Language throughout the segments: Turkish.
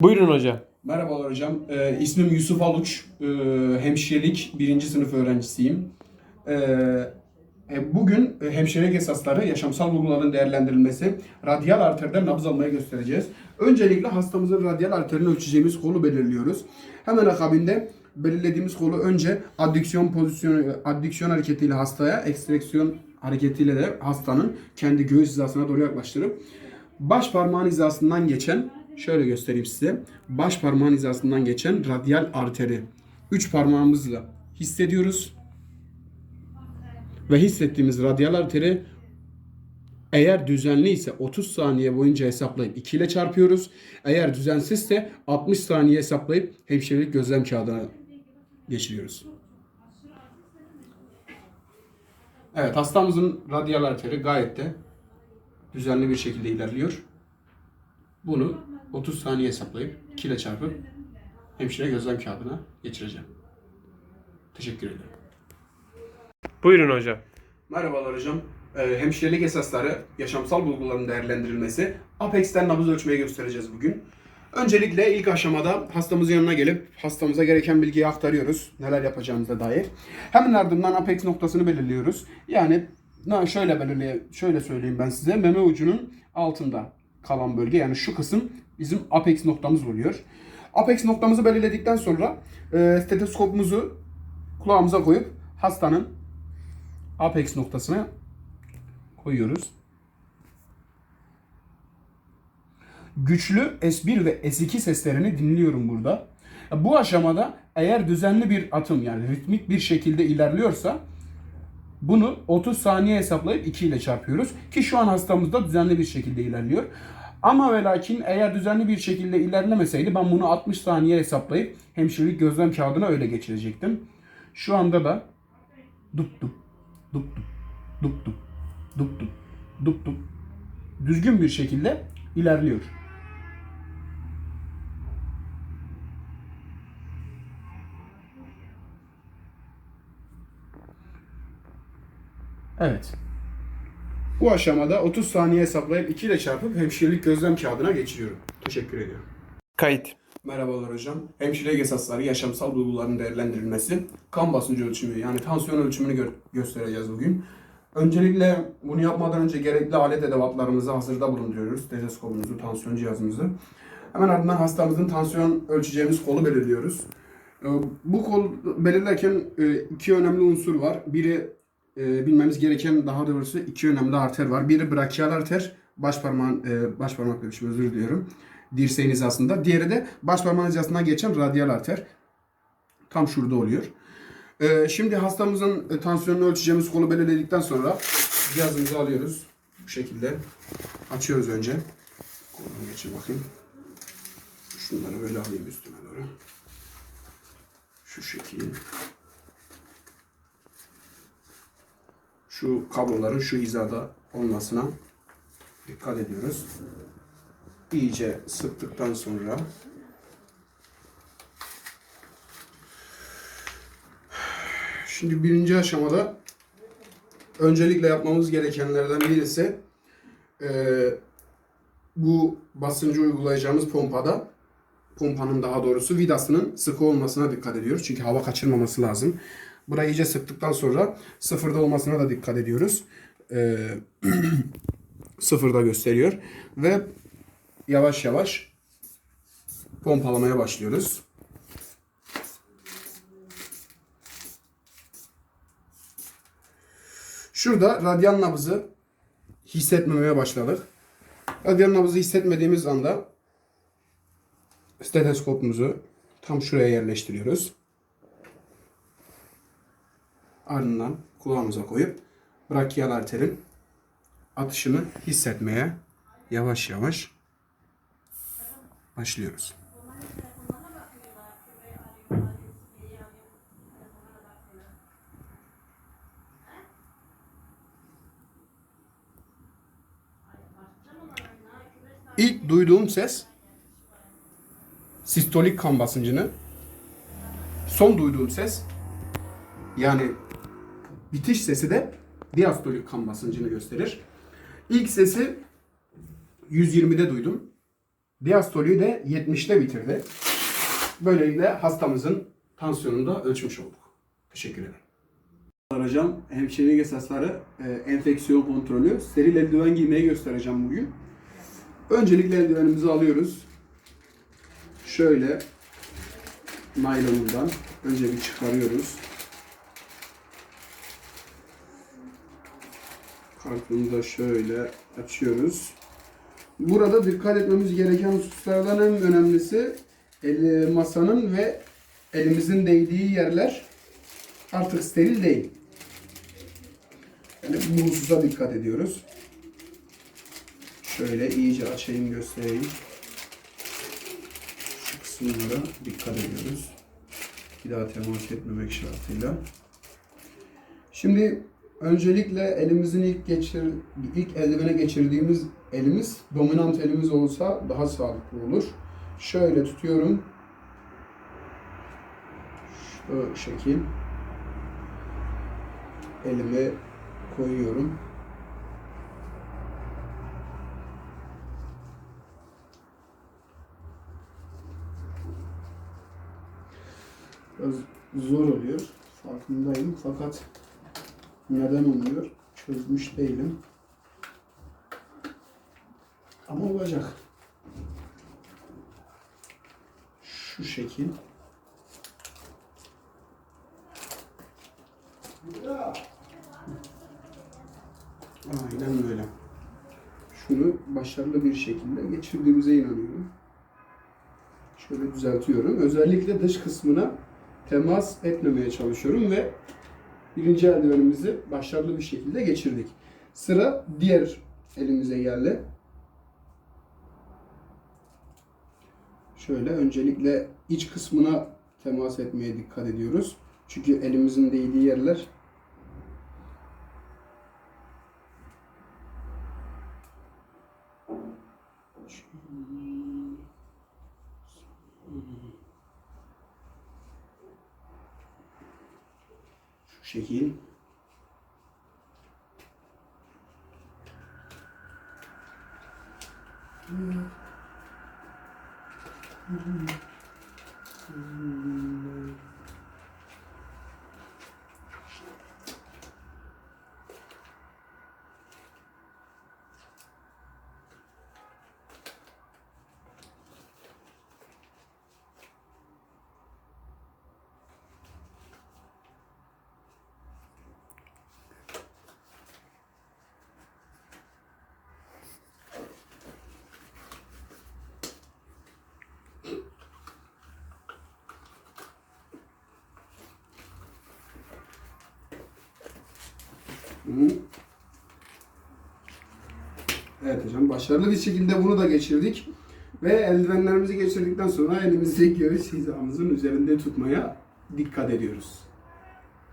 Buyurun hocam. Merhabalar hocam. Ee, ismim Yusuf Aluç. Ee, hemşirelik birinci sınıf öğrencisiyim. Ee, e, bugün e, hemşirelik esasları, yaşamsal bulguların değerlendirilmesi, radyal arterden nabız almayı göstereceğiz. Öncelikle hastamızın radyal arterini ölçeceğimiz kolu belirliyoruz. Hemen akabinde belirlediğimiz kolu önce addiksiyon pozisyonu, addiksiyon hareketiyle hastaya, ekstreksiyon hareketiyle de hastanın kendi göğüs hizasına doğru yaklaştırıp baş parmağın hizasından geçen şöyle göstereyim size. Baş parmağın hizasından geçen radyal arteri. Üç parmağımızla hissediyoruz. Ve hissettiğimiz radyal arteri eğer düzenli ise 30 saniye boyunca hesaplayıp 2 ile çarpıyoruz. Eğer düzensizse 60 saniye hesaplayıp hemşirelik gözlem kağıdına geçiriyoruz. Evet hastamızın radyal arteri gayet de düzenli bir şekilde ilerliyor. Bunu 30 saniye hesaplayıp 2 ile çarpıp hemşire gözlem kağıdına geçireceğim. Teşekkür ederim. Buyurun hocam. Merhabalar hocam. Ee, hemşirelik esasları, yaşamsal bulguların değerlendirilmesi, Apex'ten nabız ölçmeyi göstereceğiz bugün. Öncelikle ilk aşamada hastamızın yanına gelip hastamıza gereken bilgiyi aktarıyoruz. Neler yapacağımıza dair. Hemen ardından Apex noktasını belirliyoruz. Yani şöyle belirleye, şöyle söyleyeyim ben size. Meme ucunun altında kalan bölge yani şu kısım bizim Apex noktamız oluyor. Apex noktamızı belirledikten sonra e, steteskopumuzu kulağımıza koyup hastanın Apex noktasına koyuyoruz. Güçlü S1 ve S2 seslerini dinliyorum burada. Bu aşamada eğer düzenli bir atım yani ritmik bir şekilde ilerliyorsa bunu 30 saniye hesaplayıp 2 ile çarpıyoruz. Ki şu an hastamızda düzenli bir şekilde ilerliyor. Ama ve lakin eğer düzenli bir şekilde ilerlemeseydi ben bunu 60 saniye hesaplayıp hemşirelik gözlem kağıdına öyle geçirecektim. Şu anda da dup dup dup dup dup dup dup dup dup dup düzgün bir şekilde ilerliyor. Evet. Bu aşamada 30 saniye hesaplayıp 2 ile çarpıp hemşirelik gözlem kağıdına geçiriyorum. Teşekkür ediyorum. Kayıt. Merhabalar hocam. Hemşirelik esasları, yaşamsal bulguların değerlendirilmesi, kan basıncı ölçümü yani tansiyon ölçümünü gö- göstereceğiz bugün. Öncelikle bunu yapmadan önce gerekli alet edevatlarımızı hazırda bulunduruyoruz. Stetoskopumuzu, tansiyon cihazımızı. Hemen ardından hastamızın tansiyon ölçeceğimiz kolu belirliyoruz. Ee, Bu kol belirlerken e, iki önemli unsur var. Biri e, bilmemiz gereken daha doğrusu iki önemli arter var. Biri brachial arter, baş parmağın e, baş parmak demişim özür diliyorum. Dirseğin hizasında. Diğeri de baş parmağın hizasından geçen radyal arter. Tam şurada oluyor. E, şimdi hastamızın e, tansiyonunu ölçeceğimiz kolu belirledikten sonra cihazımızı alıyoruz. Bu şekilde açıyoruz önce. Kolunu geçir bakayım. Şunları böyle alayım üstüne doğru. Şu şekil. Şu kabloların şu hizada olmasına dikkat ediyoruz. İyice sıktıktan sonra Şimdi birinci aşamada öncelikle yapmamız gerekenlerden birisi eee, bu basıncı uygulayacağımız pompada pompanın daha doğrusu vidasının sıkı olmasına dikkat ediyoruz. Çünkü hava kaçırmaması lazım. Burayı iyice sıktıktan sonra sıfırda olmasına da dikkat ediyoruz. Ee, sıfırda gösteriyor. Ve yavaş yavaş pompalamaya başlıyoruz. Şurada radyal nabızı hissetmemeye başladık. Radyal nabızı hissetmediğimiz anda steteskopumuzu tam şuraya yerleştiriyoruz. Ardından kulağımıza koyup brachial arterin atışını hissetmeye yavaş yavaş başlıyoruz. İlk duyduğum ses sistolik kan basıncını son duyduğum ses yani bitiş sesi de diastolik kan basıncını gösterir. İlk sesi 120'de duydum. Diastoliği de 70'te bitirdi. Böylelikle hastamızın tansiyonunu da ölçmüş olduk. Teşekkür ederim. Hocam hemşirelik esasları, e, enfeksiyon kontrolü, steril eldiven giymeyi göstereceğim bugün. Öncelikle eldivenimizi alıyoruz. Şöyle naylonundan önce bir çıkarıyoruz. Kartını da şöyle açıyoruz. Burada dikkat etmemiz gereken hususlardan en önemlisi el, masanın ve elimizin değdiği yerler artık steril değil. Yani bu hususa dikkat ediyoruz. Şöyle iyice açayım göstereyim. Şu kısımlara dikkat ediyoruz. Bir daha temas etmemek şartıyla. Şimdi öncelikle elimizin ilk geçir ilk eldivene geçirdiğimiz elimiz dominant elimiz olsa daha sağlıklı olur. Şöyle tutuyorum. Şu şekil elime koyuyorum. Biraz zor oluyor. Farkındayım. Fakat neden oluyor? Çözmüş değilim. Ama olacak. Şu şekil. Aynen böyle. Şunu başarılı bir şekilde geçirdiğimize inanıyorum. Şöyle düzeltiyorum. Özellikle dış kısmına temas etmemeye çalışıyorum ve birinci eldivenimizi başarılı bir şekilde geçirdik. Sıra diğer elimize geldi. Şöyle öncelikle iç kısmına temas etmeye dikkat ediyoruz. Çünkü elimizin değdiği yerler şu şekil. Evet hocam başarılı bir şekilde bunu da geçirdik. Ve eldivenlerimizi geçirdikten sonra elimizi göğüs hizamızın üzerinde tutmaya dikkat ediyoruz.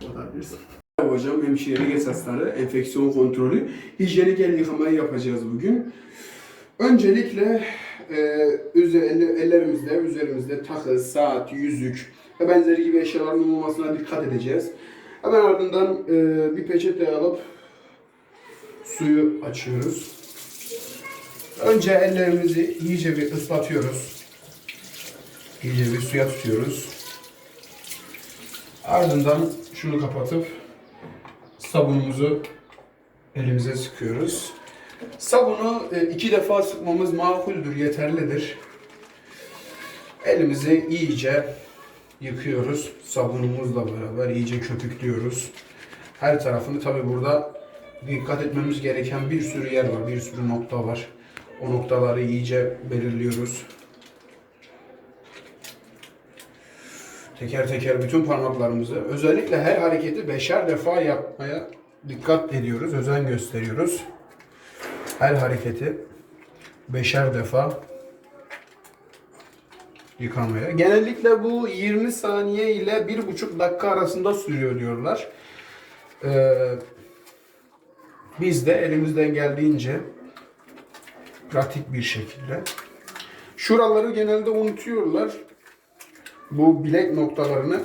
Kapatabilirsin. Hocam hemşirelik esasları, enfeksiyon kontrolü, hijyenik el yıkamayı yapacağız bugün. Öncelikle e, ellerimizde, üzerimizde takı, saat, yüzük ve benzeri gibi eşyaların olmamasına dikkat edeceğiz. Hemen ardından e, bir peçete alıp suyu açıyoruz. Önce ellerimizi iyice bir ıslatıyoruz. İyice bir suya tutuyoruz. Ardından şunu kapatıp sabunumuzu elimize sıkıyoruz. Sabunu e, iki defa sıkmamız makuldür, yeterlidir. Elimizi iyice yıkıyoruz. Sabunumuzla beraber iyice köpüklüyoruz. Her tarafını tabi burada dikkat etmemiz gereken bir sürü yer var, bir sürü nokta var. O noktaları iyice belirliyoruz. Teker teker bütün parmaklarımızı, özellikle her hareketi beşer defa yapmaya dikkat ediyoruz, özen gösteriyoruz. Her hareketi beşer defa yıkamaya. Genellikle bu 20 saniye ile 1,5 dakika arasında sürüyor diyorlar. Ee, biz de elimizden geldiğince pratik bir şekilde. Şuraları genelde unutuyorlar. Bu bilek noktalarını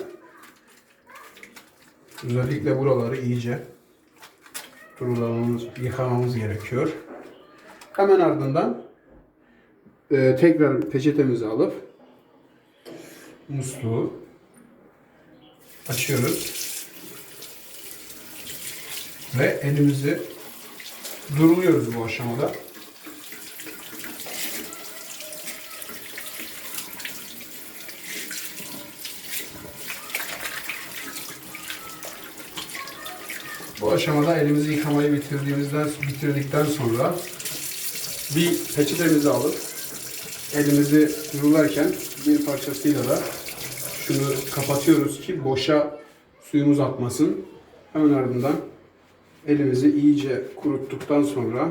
özellikle buraları iyice durulamamız, yıkamamız gerekiyor. Hemen ardından e, tekrar peçetemizi alıp musluğu açıyoruz. Ve elimizi duruluyoruz bu aşamada. Bu aşamada elimizi yıkamayı bitirdiğimizden bitirdikten sonra bir peçetemizi alıp elimizi durularken bir parçasıyla da şunu kapatıyoruz ki boşa suyumuz akmasın. Hemen ardından elimizi iyice kuruttuktan sonra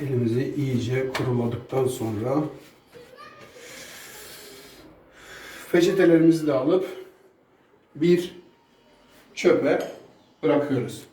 elimizi iyice kuruladıktan sonra peçetelerimizi de alıp bir çöpe bırakıyoruz.